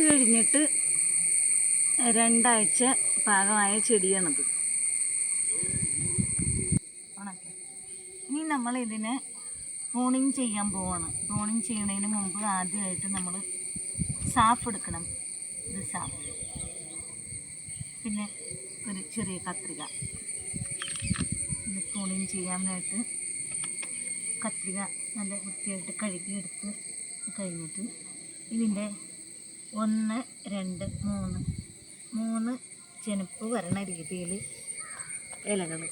നട്ട് കഴിഞ്ഞിട്ട് രണ്ടാഴ്ച പാകമായ ചെടിയാണത്. ഇനി നമ്മൾ ഇതിനെ പ്രൂണിങ് ചെയ്യാൻ പോവാണ്. പ്രൂണിങ് ചെയ്യുന്നതിന് മുമ്പ് ആദ്യമായിട്ട് നമ്മൾ സാഫ് എടുക്കണം. ഇത് സാഫ്. പിന്നെ ഒരു ചെറിയ കത്രിക. പ്രൂണിങ് ചെയ്യാനായിട്ട് കത്രിക നല്ല വൃത്തിയായിട്ട് കഴുകിയെടുത്ത് കഴിഞ്ഞിട്ട് ഇതിന്റെ ഒന്ന് രണ്ട് മൂന്ന്. മൂന്ന് ചെനപ്പ് വരണ രീതിയിൽ ഇലകൾ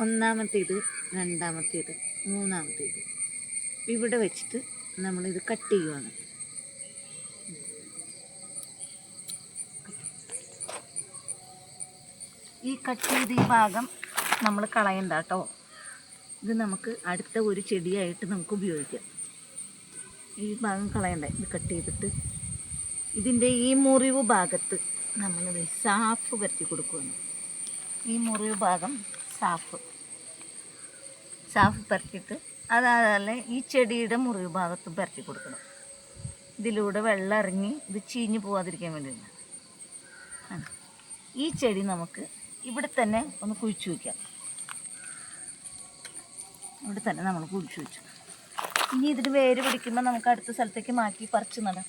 ഒന്നാമത്തേത് രണ്ടാമത്തേത് മൂന്നാമത്തേത്. ഇവിടെ വെച്ചിട്ട് നമ്മളിത് കട്ട് ചെയ്യുവാണ്. ഈ കട്ട് ചെയ്ത ഈ ഭാഗം നമ്മൾ കളയണ്ട കേട്ടോ. ഇത് നമുക്ക് അടുത്ത ഒരു ചെടിയായിട്ട് നമുക്ക് ഉപയോഗിക്കാം. ഈ ഭാഗം കളയണ്ടേ. ഇത് കട്ട് ചെയ്തിട്ട് ഇതിന്റെ ഈ മുറിവ് ഭാഗത്ത് നമ്മൾ സാഫ് പറ്റി കൊടുക്കുകയാണ് ഈ മുറിവ് ഭാഗം സാഫ് സാഫ് പരത്തിയിട്ട് അതല്ലേ ഈ ചെടിയുടെ മുറിവ് ഭാഗത്ത് പരത്തി കൊടുക്കണം. ഇതിലൂടെ വെള്ളം ഇറങ്ങി ഇത് ചീഞ്ഞ് പോവാതിരിക്കാൻ വേണ്ടിയിട്ടാണ്. ഈ ചെടി നമുക്ക് ഇവിടെ തന്നെ ഒന്ന് കുഴിച്ചു വയ്ക്കാം ഇവിടെ തന്നെ നമ്മൾ കുഴിച്ചു വെച്ചു. ഇനി ഇതിന് വേര് പിടിക്കുമ്പോൾ നമുക്ക് അടുത്ത സ്ഥലത്തേക്ക് മാറ്റി പറിച്ച് നടാം